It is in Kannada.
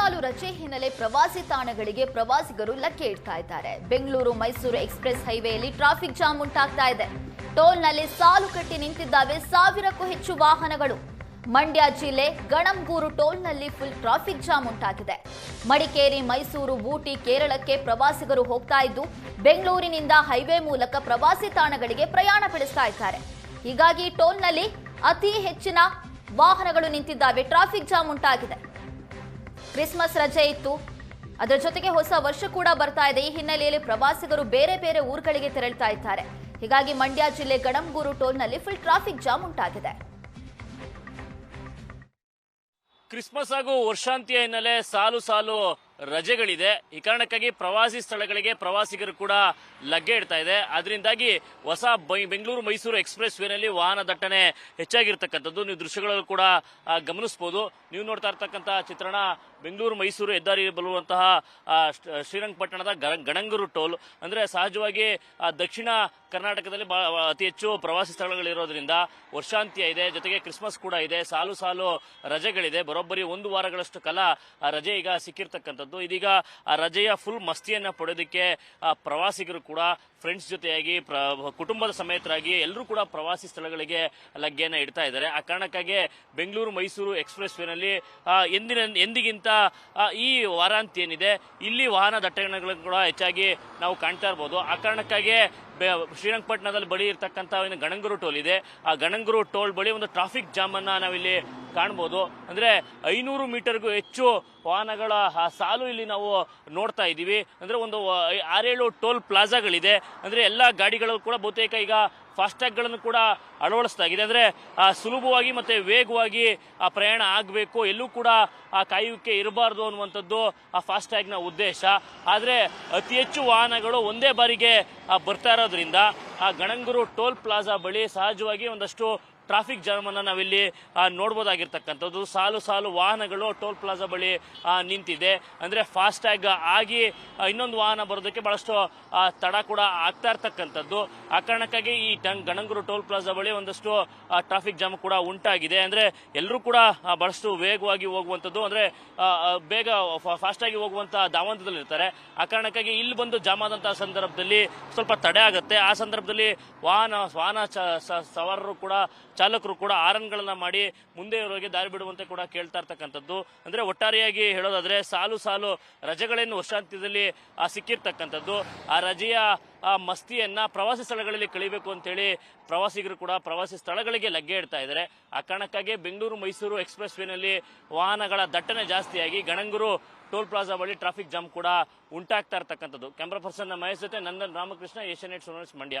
ಸಾಲು ರಜೆ ಹಿನ್ನೆಲೆ ಪ್ರವಾಸಿ ತಾಣಗಳಿಗೆ ಪ್ರವಾಸಿಗರು ಲಗ್ಗೆ ಇಡ್ತಾ ಇದ್ದಾರೆ. ಬೆಂಗಳೂರು ಮೈಸೂರು ಎಕ್ಸ್ಪ್ರೆಸ್ ಹೈವೇಯಲ್ಲಿ ಟ್ರಾಫಿಕ್ ಜಾಮ್ ಉಂಟಾಗ್ತಾ ಇದೆ. ಟೋಲ್ನಲ್ಲಿ ಸಾಲು ಕಟ್ಟಿ ನಿಂತಿದ್ದಾವೆ ಸಾವಿರಕ್ಕೂ ಹೆಚ್ಚು ವಾಹನಗಳು. ಮಂಡ್ಯ ಜಿಲ್ಲೆ ಗಣಂಗೂರು ಟೋಲ್ನಲ್ಲಿ ಫುಲ್ ಟ್ರಾಫಿಕ್ ಜಾಮ್ ಉಂಟಾಗಿದೆ. ಮಡಿಕೇರಿ, ಮೈಸೂರು, ಊಟಿ, ಕೇರಳಕ್ಕೆ ಪ್ರವಾಸಿಗರು ಹೋಗ್ತಾ ಇದ್ದು, ಬೆಂಗಳೂರಿನಿಂದ ಹೈವೇ ಮೂಲಕ ಪ್ರವಾಸಿ ತಾಣಗಳಿಗೆ ಪ್ರಯಾಣ ಬೆಳೆಸ್ತಾ ಇದ್ದಾರೆ. ಹೀಗಾಗಿ ಟೋಲ್ನಲ್ಲಿ ಅತಿ ಹೆಚ್ಚಿನ ವಾಹನಗಳು ನಿಂತಿದ್ದಾವೆ. ಟ್ರಾಫಿಕ್ ಜಾಮ್ ಉಂಟಾಗಿದೆ. ಕ್ರಿಸ್ಮಸ್ ರಜೆ ಇತ್ತು. ಅದರ ಜೊತೆಗೆ ಹೊಸ ವರ್ಷ ಕೂಡ ಬರ್ತಾ ಇದೆ. ಈ ಹಿನ್ನೆಲೆಯಲ್ಲಿ ಪ್ರವಾಸಿಗರು ಬೇರೆ ಬೇರೆ ಊರುಗಳಿಗೆ ತೆರಳ್ತಾ ಇದ್ದಾರೆ. ಹೀಗಾಗಿ ಮಂಡ್ಯ ಜಿಲ್ಲೆ ಗಣಂಗೂರು ಟೋಲ್ನಲ್ಲಿ ಫುಲ್ ಟ್ರಾಫಿಕ್ ಜಾಮ್ ಉಂಟಾಗಿದೆ. ಕ್ರಿಸ್ಮಸ್ ಹಾಗೂ ವರ್ಷಾಂತ್ಯ ಹಿನ್ನೆಲೆ ಸಾಲು ಸಾಲು ರಜೆಗಳಿದೆ. ಈ ಕಾರಣಕ್ಕಾಗಿ ಪ್ರವಾಸಿ ಸ್ಥಳಗಳಿಗೆ ಪ್ರವಾಸಿಗರು ಕೂಡ ಲಗ್ಗೆ ಇಡ್ತಾ ಇದೆ. ಅದರಿಂದಾಗಿ ಹೊಸ ಬೆಂಗಳೂರು ಮೈಸೂರು ಎಕ್ಸ್ಪ್ರೆಸ್ ವೇನಲ್ಲಿ ವಾಹನ ದಟ್ಟಣೆ ಹೆಚ್ಚಾಗಿರ್ತಕ್ಕಂಥದ್ದು ನೀವು ದೃಶ್ಯಗಳಲ್ಲೂ ಕೂಡ ಗಮನಿಸಬಹುದು ನೀವು ನೋಡ್ತಾ ಇರ್ತಕ್ಕಂಥ ಚಿತ್ರಣ ಬೆಂಗಳೂರು ಮೈಸೂರು ಹೆದ್ದಾರಿ ಬರುವಂತಹ ಶ್ರೀರಂಗಪಟ್ಟಣದ ಗಣಂಗರು ಟೋಲ್. ಅಂದ್ರೆ ಸಹಜವಾಗಿ ದಕ್ಷಿಣ ಕರ್ನಾಟಕದಲ್ಲಿ ಅತಿ ಹೆಚ್ಚು ಪ್ರವಾಸಿ ಸ್ಥಳಗಳಿರೋದ್ರಿಂದ ವರ್ಷಾಂತ್ಯ ಇದೆ, ಜೊತೆಗೆ ಕ್ರಿಸ್ಮಸ್ ಕೂಡ ಇದೆ, ಸಾಲು ಸಾಲು ರಜೆಗಳಿದೆ. ಬರೋಬ್ಬರಿ ಒಂದು ವಾರಗಳಷ್ಟು ಕಾಲ ರಜೆ ಈಗ ಸಿಕ್ಕಿರ್ತಕ್ಕಂಥದ್ದು. ಇದೀಗ ಆ ರಜೆಯ ಫುಲ್ ಮಸ್ತಿಯನ್ನ ಪಡೆಯೋದಕ್ಕೆ ಪ್ರವಾಸಿಗರು ಕೂಡ ಫ್ರೆಂಡ್ಸ್ ಜೊತೆಯಾಗಿ ಕುಟುಂಬದ ಸಮೇತರಾಗಿ ಎಲ್ಲರೂ ಕೂಡ ಪ್ರವಾಸಿ ಸ್ಥಳಗಳಿಗೆ ಲಗ್ಗೆಯನ್ನ ಇಡ್ತಾ ಇದ್ದಾರೆ. ಆ ಕಾರಣಕ್ಕಾಗಿ ಬೆಂಗಳೂರು ಮೈಸೂರು ಎಕ್ಸ್ಪ್ರೆಸ್ ವೇನಲ್ಲಿ ಎಂದಿನ, ಎಂದಿಗಿಂತ ಈ ವಾರಾಂತ್ಯ ಏನಿದೆ, ಇಲ್ಲಿ ವಾಹನ ದಟ್ಟಣೆಗಳನ್ನು ಕೂಡ ಹೆಚ್ಚಾಗಿ ನಾವು ಕಾಣ್ತಾ ಇರ್ಬೋದು. ಆ ಕಾರಣಕ್ಕಾಗಿ ಶ್ರೀರಂಗಪಟ್ಟಣದಲ್ಲಿ ಬಳಿ ಇರ್ತಕ್ಕಂಥ ಒಂದು ಗಣಂಗರು ಟೋಲ್ ಇದೆ. ಆ ಗಣಂಗರು ಟೋಲ್ ಬಳಿ ಒಂದು ಟ್ರಾಫಿಕ್ ಜಾಮ್ ಅನ್ನ ನಾವಿಲ್ಲಿ ಕಾಣ್ಬೋದು. ಅಂದ್ರೆ ಐನೂರು ಮೀಟರ್ಗೂ ಹೆಚ್ಚು ವಾಹನಗಳ ಸಾಲು ಇಲ್ಲಿ ನಾವು ನೋಡ್ತಾ ಇದ್ದೀವಿ. ಅಂದರೆ ಒಂದು ಆರೇಳು ಟೋಲ್ ಪ್ಲಾಜಾಗಳಿದೆ. ಅಂದರೆ ಎಲ್ಲ ಗಾಡಿಗಳು ಕೂಡ ಬಹುತೇಕ ಈಗ ಫಾಸ್ಟ್ಯಾಗ್ಗಳನ್ನು ಕೂಡ ಅಳವಡಿಸ್ತಾಗಿದೆ ಅಂದರೆ ಸುಲಭವಾಗಿ ಮತ್ತು ವೇಗವಾಗಿ, ಆ, ಪ್ರಯಾಣ ಆಗಬೇಕು. ಎಲ್ಲೂ ಕೂಡ, ಆ, ಕಾಯುವಿಕೆ ಇರಬಾರ್ದು ಅನ್ನುವಂಥದ್ದು, ಆ ಫಾಸ್ಟ್ಯಾಗ್ನ ಉದ್ದೇಶ. ಆದರೆ, ಅತಿ ಹೆಚ್ಚು ವಾಹನಗಳು ಒಂದೇ ಬಾರಿಗೆ ಬರ್ತಾ ಇರೋದ್ರಿಂದ, ಆ, ಗಣಂಗೂರು ಟೋಲ್ ಪ್ಲಾಜಾ ಬಳಿ ಸಹಜವಾಗಿ ಒಂದಷ್ಟು ಟ್ರಾಫಿಕ್ ಜಾಮ್ ಅನ್ನ ನಾವಿಲ್ಲಿ ನೋಡ್ಬೋದಾಗಿರ್ತಕ್ಕಂಥದ್ದು. ಸಾಲು ಸಾಲು ವಾಹನಗಳು ಟೋಲ್ ಪ್ಲಾಜಾ ಬಳಿ ನಿಂತಿದೆ. ಅಂದ್ರೆ ಫಾಸ್ಟ್ಯಾಗ್ ಆಗಿ ಇನ್ನೊಂದು ವಾಹನ ಬರೋದಕ್ಕೆ ಬಹಳಷ್ಟು ತಡ ಕೂಡ ಆಗ್ತಾ ಇರ್ತಕ್ಕಂಥದ್ದು. ಆ ಕಾರಣಕ್ಕಾಗಿ ಈ ಗಣಂಗೂರು ಟೋಲ್ ಪ್ಲಾಜಾ ಬಳಿ ಒಂದಷ್ಟು ಟ್ರಾಫಿಕ್ ಜಾಮ್ ಕೂಡ ಉಂಟಾಗಿದೆ. ಅಂದ್ರೆ ಎಲ್ಲರೂ ಕೂಡ ಬಹಳಷ್ಟು ವೇಗವಾಗಿ ಹೋಗುವಂಥದ್ದು. ಅಂದ್ರೆ ಬೇಗ ಫಾಸ್ಟ್ ಹೋಗುವಂಥ ಹೋಗುವಂತ ದಾವಂತದಲ್ಲಿ ಇರ್ತಾರೆ ಆ ಕಾರಣಕ್ಕಾಗಿ ಇಲ್ಲಿ ಬಂದು ಜಾಮ್ ಆದಂತಹ ಸಂದರ್ಭದಲ್ಲಿ ಸ್ವಲ್ಪ ತಡೆ ಆಗುತ್ತೆ. ಆ ಸಂದರ್ಭದಲ್ಲಿ ವಾಹನ ವಾಹನ ಸವಾರರು ಕೂಡ ಚಾಲಕರು ಕೂಡ ಆರನ್ಗಳನ್ನು ಮಾಡಿ ಮುಂದೆ ಇರೋರಿಗೆ ದಾರಿ ಬಿಡುವಂತೆ ಕೂಡ ಕೇಳ್ತಾ ಇರ್ತಕ್ಕಂಥದ್ದು. ಅಂದ್ರೆ ಒಟ್ಟಾರೆಯಾಗಿ ಹೇಳೋದಾದ್ರೆ ಸಾಲು ಸಾಲು ರಜೆಗಳೇನು ವರ್ಷಾಂತ್ಯದಲ್ಲಿ ಸಿಕ್ಕಿರ್ತಕ್ಕಂಥದ್ದು. ಆ ರಜೆಯ, ಆ, ಮಸ್ತಿಯನ್ನ ಪ್ರವಾಸಿ ಸ್ಥಳಗಳಲ್ಲಿ ಕಳಿಬೇಕು ಅಂತೇಳಿ ಪ್ರವಾಸಿಗರು ಕೂಡ ಪ್ರವಾಸಿ ಸ್ಥಳಗಳಿಗೆ ಲಗ್ಗೆ ಇಡ್ತಾ ಇದ್ದಾರೆ. ಆ ಕಾರಣಕ್ಕಾಗಿ ಬೆಂಗಳೂರು, ಮೈಸೂರು ಎಕ್ಸ್ಪ್ರೆಸ್ ವೇನಲ್ಲಿ ವಾಹನಗಳ ದಟ್ಟಣೆ ಜಾಸ್ತಿಯಾಗಿ ಗಣಂಗೂರು ಟೋಲ್ ಪ್ಲಾಜಾ ಬಳಿ ಟ್ರಾಫಿಕ್ ಜಾಮ್ ಕೂಡ ಉಂಟಾಗ್ತಾ ಇರ್ತಕ್ಕಂಥದ್ದು. ಕ್ಯಾಮ್ರಾ ಪರ್ಸನ್ ಮಹೇಶ್ ಜೊತೆ ನಂದನ್ ರಾಮಕೃಷ್ಣ ಏಷ್ಯಾನೆಟ್ ಸೋನಲ್ಸ್ ಮಂಡ್ಯ.